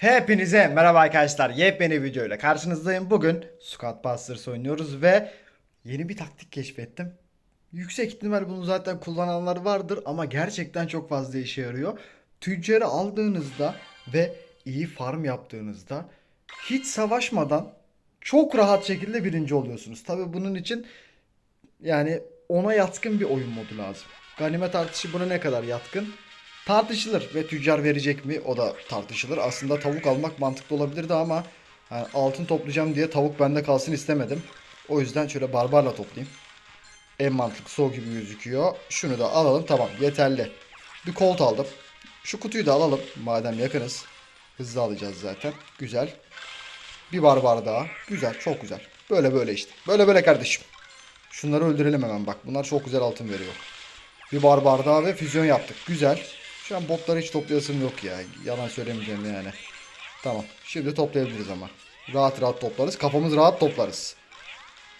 Hepinize merhaba arkadaşlar. Yepyeni videoyla karşınızdayım. Bugün Squad Busters oynuyoruz ve yeni bir taktik keşfettim. Yüksek ihtimal bunu zaten kullananlar vardır ama gerçekten çok fazla işe yarıyor. Tüccarı aldığınızda ve iyi farm yaptığınızda hiç savaşmadan çok rahat şekilde birinci oluyorsunuz. Tabi bunun için yani ona yatkın bir oyun modu lazım. Ganimet artışı buna ne kadar yatkın? Tartışılır ve tüccar verecek mi o da tartışılır. Aslında tavuk almak mantıklı olabilirdi ama yani altın toplayacağım diye tavuk bende kalsın istemedim. O yüzden şöyle barbarla toplayayım. En mantıklısı o gibi gözüküyor. Şunu da alalım tamam yeterli. Bir kolt aldım. Şu kutuyu da alalım madem yakınız. Hızlı alacağız zaten. Güzel. Bir barbar daha. Güzel çok güzel. Böyle böyle işte. Böyle böyle kardeşim. Şunları öldürelim hemen bak. Bunlar çok güzel altın veriyor. Bir barbar daha ve füzyon yaptık. Güzel. Şu an botları hiç toplayasım yok ya. Yalan söylemeyeceğim yani. Tamam. Şimdi toplayabiliriz ama. Rahat rahat toplarız. Kafamız rahat toplarız.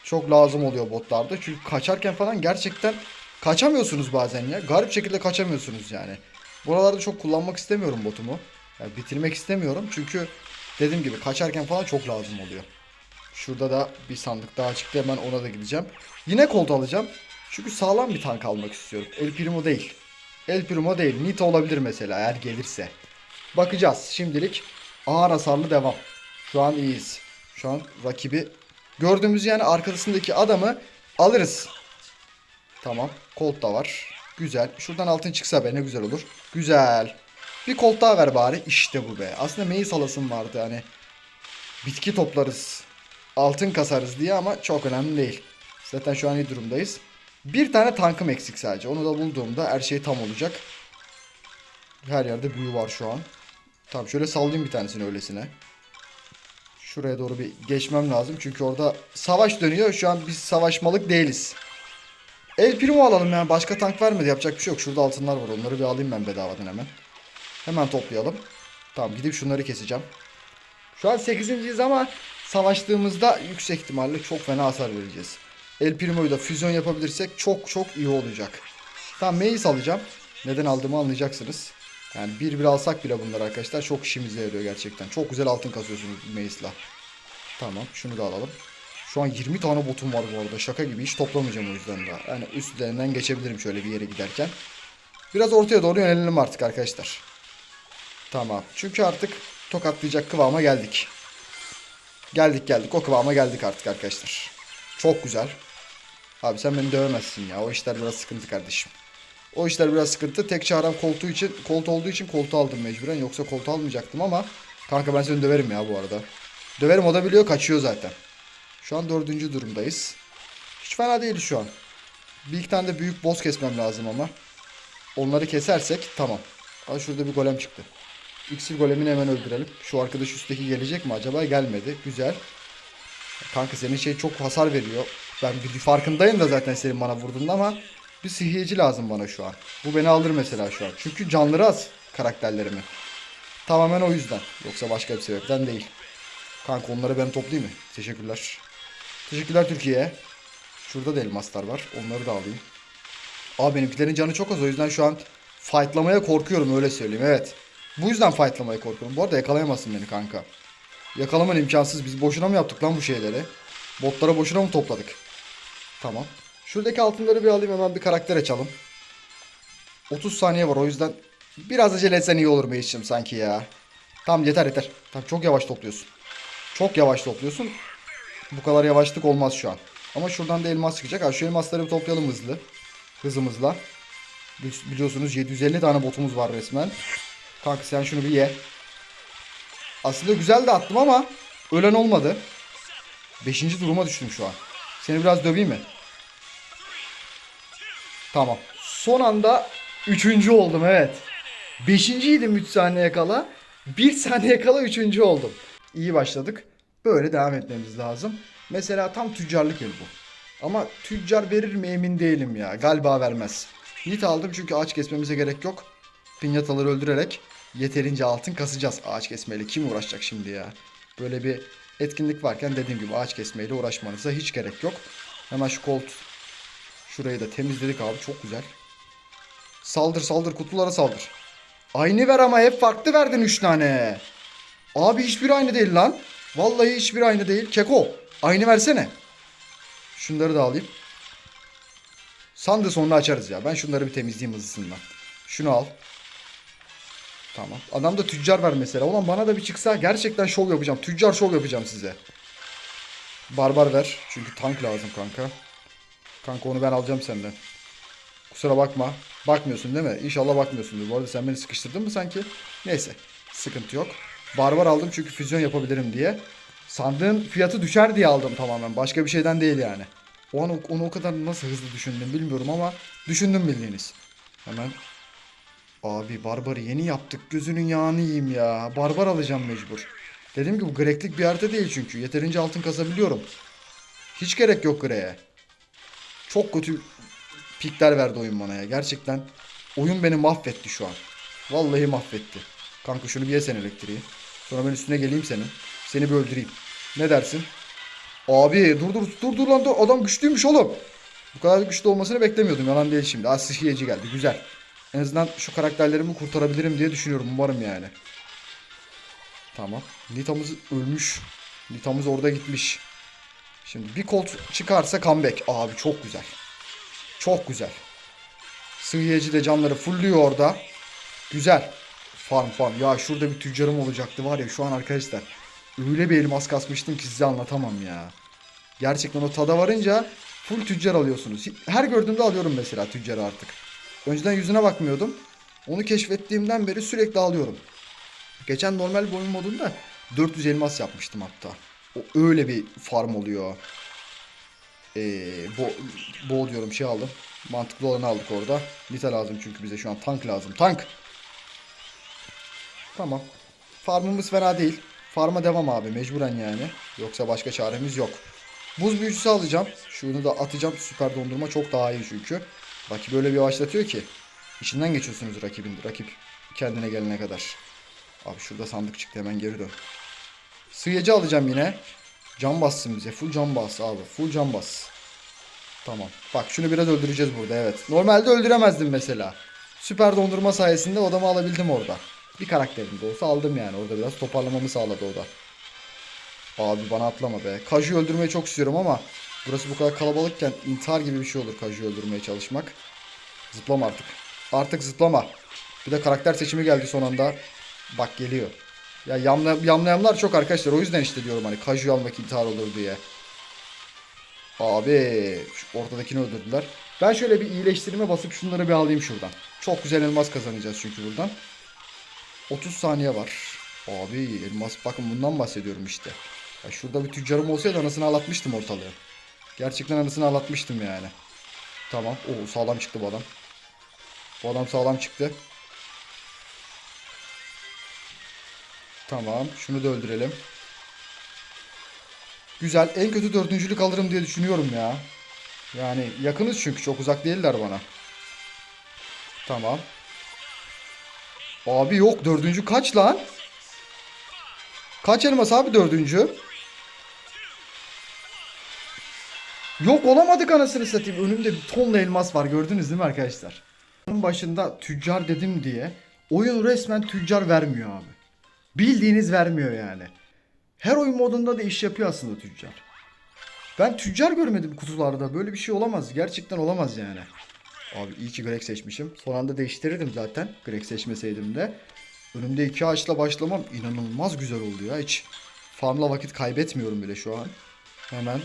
Çok lazım oluyor botlarda. Çünkü kaçarken falan gerçekten kaçamıyorsunuz bazen ya. Garip şekilde kaçamıyorsunuz yani. Buralarda çok kullanmak istemiyorum botumu. Yani bitirmek istemiyorum. Çünkü dediğim gibi kaçarken falan çok lazım oluyor. Şurada da bir sandık daha çıktı. Hemen ona da gideceğim. Yine kolt alacağım. Çünkü sağlam bir tank almak istiyorum. El Primo değil. El Primo değil. Nita olabilir mesela eğer gelirse. Bakacağız. Şimdilik ağır hasarlı devam. Şu an iyiyiz. Şu an rakibi gördüğümüz yani arkasındaki adamı alırız. Tamam. Colt da var. Güzel. Şuradan altın çıksa be ne güzel olur. Güzel. Bir Colt daha ver bari. İşte bu be. Aslında Mace alasım vardı hani. Bitki toplarız. Altın kasarız diye ama çok önemli değil. Zaten şu an iyi durumdayız. Bir tane tankım eksik sadece. Onu da bulduğumda her şey tam olacak. Her yerde büyü var şu an. Tamam şöyle sallayayım bir tanesini öylesine. Şuraya doğru bir geçmem lazım. Çünkü orada savaş dönüyor. Şu an biz savaşmalık değiliz. El Primo alalım yani. Başka tank vermedi. Yapacak bir şey yok. Şurada altınlar var. Onları bir alayım ben bedavadan hemen. Hemen toplayalım. Tamam gidip şunları keseceğim. Şu an 8.yiz ama savaştığımızda yüksek ihtimalle çok fena hasar vereceğiz. El Primo'yu da füzyon yapabilirsek çok çok iyi olacak. Tamam Mace alacağım. Neden aldığımı anlayacaksınız. Yani bir bir alsak bile bunlar arkadaşlar çok işimize yarıyor gerçekten. Çok güzel altın kasıyorsunuz Mace'la. Tamam şunu da alalım. Şu an 20 tane botum var bu arada. Şaka gibi hiç toplamayacağım o yüzden daha. Yani üstlerinden geçebilirim şöyle bir yere giderken. Biraz ortaya doğru yönelelim artık arkadaşlar. Tamam. Çünkü artık tokatlayacak kıvama geldik. Geldik geldik. O kıvama geldik artık arkadaşlar. Çok güzel. Abi sen beni dövemezsin ya. O işler biraz sıkıntı kardeşim. O işler biraz sıkıntı. Tek çarem koltuğu için, kolt olduğu için koltuğu aldım mecburen. Yoksa koltuğu almayacaktım ama kanka ben seni döverim ya bu arada. Döverim o da biliyor kaçıyor zaten. Şu an dördüncü durumdayız. Hiç fena değil şu an. Bir iki tane de büyük boss kesmem lazım ama. Onları kesersek tamam. Aa şurada bir golem çıktı. İksir golemini hemen öldürelim. Şu arkadaş üstteki gelecek mi acaba? Gelmedi. Güzel. Kanka senin şey çok hasar veriyor. Ben bir farkındayım da zaten senin bana vurduğunda ama bir sihirci lazım bana şu an. Bu beni alır mesela şu an. Çünkü canları az karakterlerimin. Tamamen o yüzden. Yoksa başka bir sebepten değil. Kanka onları ben toplayayım mı? Teşekkürler. Teşekkürler Türkiye. Şurada da elmaslar var. Onları da alayım. Abi benimkilerin canı çok az o yüzden şu an fightlamaya korkuyorum öyle söyleyeyim. Evet. Bu yüzden fightlamaya korkuyorum. Bu arada yakalayamazsın beni kanka. Yakalaman imkansız. Biz boşuna mı yaptık lan bu şeyleri? Botlara boşuna mı topladık? Tamam. Şuradaki altınları bir alayım hemen bir karakter açalım. 30 saniye var o yüzden biraz acele etsen iyi olur Meyiş'im sanki ya. Tamam yeter yeter. Tamam çok yavaş topluyorsun. Çok yavaş topluyorsun. Bu kadar yavaşlık olmaz şu an. Ama şuradan da elmas çıkacak. Ha, şu elmasları bir toplayalım hızlı. Hızımızla. Bili- Biliyorsunuz 750 tane botumuz var resmen. Kanka sen şunu bir ye. Aslında güzel de attım ama ölen olmadı. Beşinci duruma düştüm şu an. Seni biraz döveyim mi? Tamam. Son anda üçüncü oldum evet. Beşinciydim 3 saniye kala. 1 saniye kala üçüncü oldum. İyi başladık. Böyle devam etmemiz lazım. Mesela tam tüccarlık evi bu. Ama tüccar verir mi emin değilim ya. Galiba vermez. Nit aldım çünkü ağaç kesmemize gerek yok. Pinyataları öldürerek yeterince altın kasacağız ağaç kesmeyle. Kim uğraşacak şimdi ya? Böyle bir etkinlik varken dediğim gibi ağaç kesmeyle uğraşmanıza hiç gerek yok. Hemen şu kolt şurayı da temizledik abi çok güzel. Saldır saldır kutulara saldır. Aynı ver ama hep farklı verdin 3 tane. Abi hiçbir aynı değil lan. Vallahi hiçbir aynı değil. Keko aynı versene. Şunları da alayım. Sandığı sonra açarız ya. Ben şunları bir temizleyeyim hızlısından. Şunu al. Tamam. Adamda tüccar var mesela. Ulan bana da bir çıksa gerçekten şov yapacağım. Tüccar şov yapacağım size. Barbar ver. Çünkü tank lazım kanka. Kanka onu ben alacağım senden. Kusura bakma. Bakmıyorsun değil mi? İnşallah bakmıyorsundur. Bu arada sen beni sıkıştırdın mı sanki? Neyse. Sıkıntı yok. Barbar aldım çünkü füzyon yapabilirim diye. Sandığın fiyatı düşer diye aldım tamamen. Başka bir şeyden değil yani. O an onu o kadar nasıl hızlı düşündüm bilmiyorum ama düşündüm bildiğiniz. Hemen Abi barbarı yeni yaptık. Gözünün yağını yiyeyim ya. Barbar alacağım mecbur. Dedim ki bu greklik bir harita değil çünkü. Yeterince altın kasabiliyorum. Hiç gerek yok greye. Çok kötü pikler verdi oyun bana ya. Gerçekten oyun beni mahvetti şu an. Vallahi mahvetti. Kanka şunu bir ye sen elektriği. Sonra ben üstüne geleyim senin. Seni bir öldüreyim. Ne dersin? Abi dur dur dur dur lan dur. Adam güçlüymüş oğlum. Bu kadar güçlü olmasını beklemiyordum. Yalan değil şimdi. Asihiyeci geldi. Güzel. En azından şu karakterlerimi kurtarabilirim diye düşünüyorum. Umarım yani. Tamam. Nita'mız ölmüş. Nita'mız orada gitmiş. Şimdi bir kolt çıkarsa comeback. Abi çok güzel. Çok güzel. Sığıyeci de canları fullüyor orada. Güzel. Farm farm. Ya şurada bir tüccarım olacaktı var ya şu an arkadaşlar. Öyle bir elmas kasmıştım ki size anlatamam ya. Gerçekten o tada varınca full tüccar alıyorsunuz. Her gördüğümde alıyorum mesela tüccarı artık. Önceden yüzüne bakmıyordum. Onu keşfettiğimden beri sürekli alıyorum. Geçen normal bir oyun modunda 400 elmas yapmıştım hatta. O öyle bir farm oluyor. Ee, bo, bo diyorum şey aldım. Mantıklı olanı aldık orada. Nita lazım çünkü bize şu an tank lazım. Tank. Tamam. Farmımız fena değil. Farma devam abi mecburen yani. Yoksa başka çaremiz yok. Buz büyücüsü alacağım. Şunu da atacağım. Süper dondurma çok daha iyi çünkü. Rakip öyle bir yavaşlatıyor ki. İçinden geçiyorsunuz rakibin. Rakip kendine gelene kadar. Abi şurada sandık çıktı hemen geri dön. Sıyacı alacağım yine. Can bassın bize. Full can bas abi. Full can bas. Tamam. Bak şunu biraz öldüreceğiz burada evet. Normalde öldüremezdim mesela. Süper dondurma sayesinde odamı alabildim orada. Bir karakterim de olsa aldım yani. Orada biraz toparlamamı sağladı o da. Abi bana atlama be. Kaju'yu öldürmeyi çok istiyorum ama burası bu kadar kalabalıkken intihar gibi bir şey olur Kaju'yu öldürmeye çalışmak. Zıplama artık. Artık zıplama. Bir de karakter seçimi geldi son anda. Bak geliyor. Ya yamla, yamlayanlar çok arkadaşlar. O yüzden işte diyorum hani Kaju'yu almak intihar olur diye. Abi şu ortadakini öldürdüler. Ben şöyle bir iyileştirme basıp şunları bir alayım şuradan. Çok güzel elmas kazanacağız çünkü buradan. 30 saniye var. Abi elmas bakın bundan bahsediyorum işte. Ya şurada bir tüccarım olsaydı anasını ağlatmıştım ortalığı. Gerçekten anasını ağlatmıştım yani. Tamam. Oo sağlam çıktı bu adam. Bu adam sağlam çıktı. Tamam. Şunu da öldürelim. Güzel. En kötü dördüncülük alırım diye düşünüyorum ya. Yani yakınız çünkü çok uzak değiller bana. Tamam. Abi yok dördüncü kaç lan? Kaç elmas abi dördüncü? Yok olamadık anasını satayım. Önümde bir tonla elmas var gördünüz değil mi arkadaşlar? Onun başında tüccar dedim diye oyun resmen tüccar vermiyor abi. Bildiğiniz vermiyor yani. Her oyun modunda da iş yapıyor aslında tüccar. Ben tüccar görmedim kutularda. Böyle bir şey olamaz. Gerçekten olamaz yani. Abi iyi ki Greg seçmişim. Son anda değiştirirdim zaten. Greg seçmeseydim de. Önümde iki ağaçla başlamam inanılmaz güzel oldu ya. Hiç farmla vakit kaybetmiyorum bile şu an. Hemen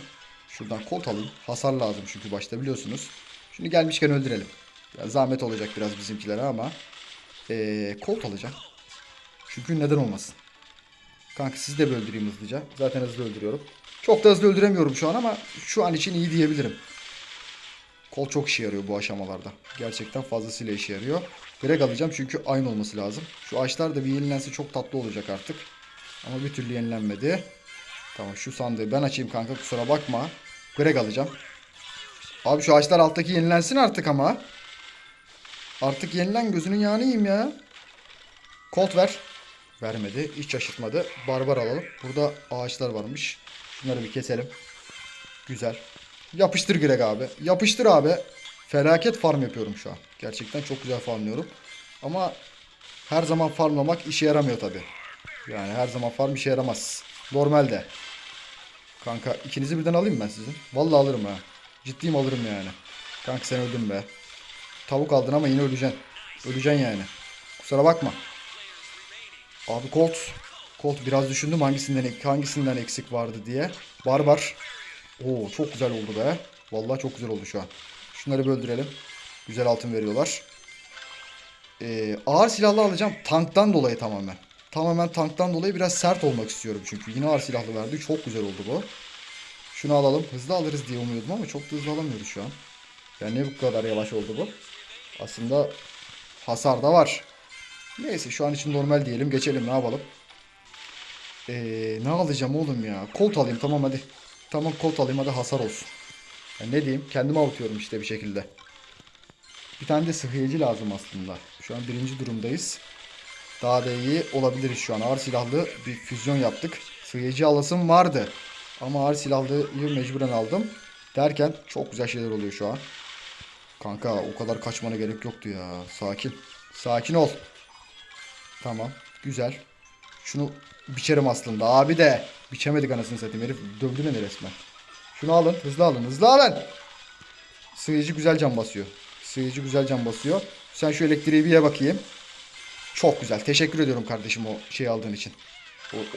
şuradan kolt alayım. Hasar lazım çünkü başta biliyorsunuz. Şunu gelmişken öldürelim. Ya zahmet olacak biraz bizimkilere ama. Ee, kolt alacağım. Çünkü neden olmasın. Kanka sizi de öldüreyim hızlıca. Zaten hızlı öldürüyorum. Çok da hızlı öldüremiyorum şu an ama şu an için iyi diyebilirim. Kol çok işe yarıyor bu aşamalarda. Gerçekten fazlasıyla işe yarıyor. Greg alacağım çünkü aynı olması lazım. Şu ağaçlar da bir yenilense çok tatlı olacak artık. Ama bir türlü yenilenmedi. Tamam şu sandığı ben açayım kanka kusura bakma. Greg alacağım. Abi şu ağaçlar alttaki yenilensin artık ama. Artık yenilen gözünün yağını yiyeyim ya. Colt ver. Vermedi. Hiç şaşırtmadı. Barbar alalım. Burada ağaçlar varmış. Şunları bir keselim. Güzel. Yapıştır Greg abi. Yapıştır abi. Felaket farm yapıyorum şu an. Gerçekten çok güzel farmlıyorum. Ama her zaman farmlamak işe yaramıyor tabi. Yani her zaman farm işe yaramaz. Normalde. Kanka ikinizi birden alayım ben sizin. Vallahi alırım ha. Ciddiyim alırım yani. Kanka sen öldün be. Tavuk aldın ama yine öleceksin. Öleceksin yani. Kusura bakma. Abi Colt. Colt biraz düşündüm hangisinden hangisinden eksik vardı diye. Barbar. Oo çok güzel oldu be. Vallahi çok güzel oldu şu an. Şunları böldürelim. Güzel altın veriyorlar. Ee, ağır silahlı alacağım tanktan dolayı tamamen. Tamamen tanktan dolayı biraz sert olmak istiyorum çünkü. Yine ağır silahlı verdi. Çok güzel oldu bu. Şunu alalım. Hızlı alırız diye umuyordum ama çok da hızlı alamıyoruz şu an. Yani ne bu kadar yavaş oldu bu? Aslında hasar da var. Neyse şu an için normal diyelim. Geçelim ne yapalım. Ee, ne alacağım oğlum ya? Colt alayım tamam hadi. Tamam Colt alayım hadi hasar olsun. Ya ne diyeyim? Kendimi avutuyorum işte bir şekilde. Bir tane de sıhhiyeci lazım aslında. Şu an birinci durumdayız. Daha da iyi olabiliriz şu an. Ağır silahlı bir füzyon yaptık. Sıhhiyeci alasım vardı. Ama ağır silahlıyı mecburen aldım. Derken çok güzel şeyler oluyor şu an. Kanka o kadar kaçmana gerek yoktu ya. Sakin. Sakin ol. Tamam. Güzel. Şunu biçerim aslında. Abi de biçemedik anasını satayım. Herif dövdü beni resmen. Şunu alın. Hızlı alın. Hızlı alın. Sığıcı güzel can basıyor. Sığıcı güzel can basıyor. Sen şu elektriği bir ye bakayım. Çok güzel. Teşekkür ediyorum kardeşim o şeyi aldığın için.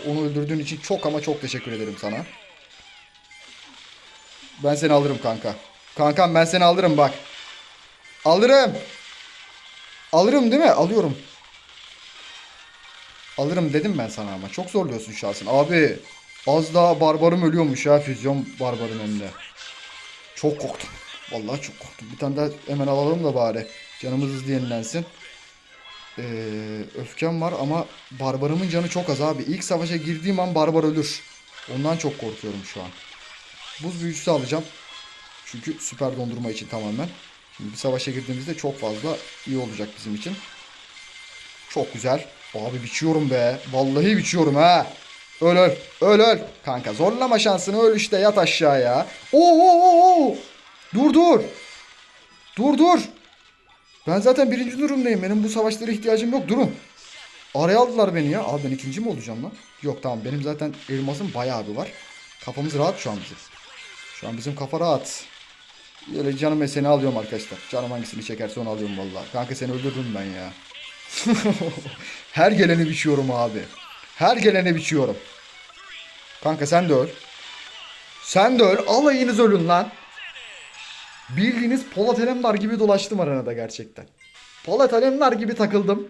Onu öldürdüğün için çok ama çok teşekkür ederim sana. Ben seni alırım kanka. Kankam ben seni alırım bak. Alırım. Alırım değil mi? Alıyorum. Alırım dedim ben sana ama. Çok zorluyorsun şahsen. Abi az daha barbarım ölüyormuş ya füzyon barbarın hem de. Çok korktum. Vallahi çok korktum. Bir tane daha hemen alalım da bari. Canımız hızlı yenilensin. Ee, öfkem var ama barbarımın canı çok az abi. İlk savaşa girdiğim an barbar ölür. Ondan çok korkuyorum şu an. Buz büyücüsü alacağım. Çünkü süper dondurma için tamamen. Şimdi bir savaşa girdiğimizde çok fazla iyi olacak bizim için. Çok güzel. Abi biçiyorum be. Vallahi biçiyorum ha. Öl öl. Öl öl. Kanka zorlama şansını öl işte yat aşağıya. Oo, oo, oo. Dur dur. Dur dur. Ben zaten birinci durumdayım. Benim bu savaşlara ihtiyacım yok. Durun. Araya aldılar beni ya. Abi ben ikinci mi olacağım lan? Yok tamam benim zaten elmasım bayağı bir var. Kafamız rahat şu an bizim. Şu an bizim kafa rahat. Böyle canım seni alıyorum arkadaşlar. Canım hangisini çekerse onu alıyorum vallahi. Kanka seni öldürdüm ben ya. Her geleni biçiyorum abi. Her geleni biçiyorum. Kanka sen de öl. Sen de öl. Alayınız ölün lan. Bildiğiniz Polat Alemdar gibi dolaştım aranada gerçekten. Polat Alemdar gibi takıldım.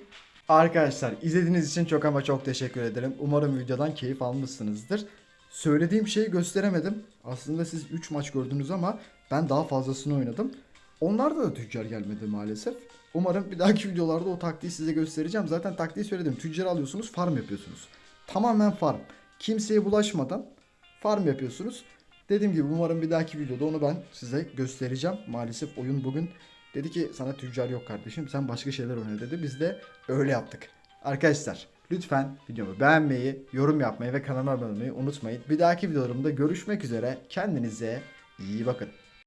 Arkadaşlar izlediğiniz için çok ama çok teşekkür ederim. Umarım videodan keyif almışsınızdır. Söylediğim şeyi gösteremedim. Aslında siz 3 maç gördünüz ama ben daha fazlasını oynadım. Onlarda da tüccar gelmedi maalesef. Umarım bir dahaki videolarda o taktiği size göstereceğim. Zaten taktiği söyledim. Tüccar alıyorsunuz, farm yapıyorsunuz. Tamamen farm. Kimseye bulaşmadan farm yapıyorsunuz. Dediğim gibi umarım bir dahaki videoda onu ben size göstereceğim. Maalesef oyun bugün dedi ki sana tüccar yok kardeşim sen başka şeyler oyna dedi. Biz de öyle yaptık. Arkadaşlar lütfen videomu beğenmeyi, yorum yapmayı ve kanalıma abone olmayı unutmayın. Bir dahaki videolarımda görüşmek üzere. Kendinize iyi bakın.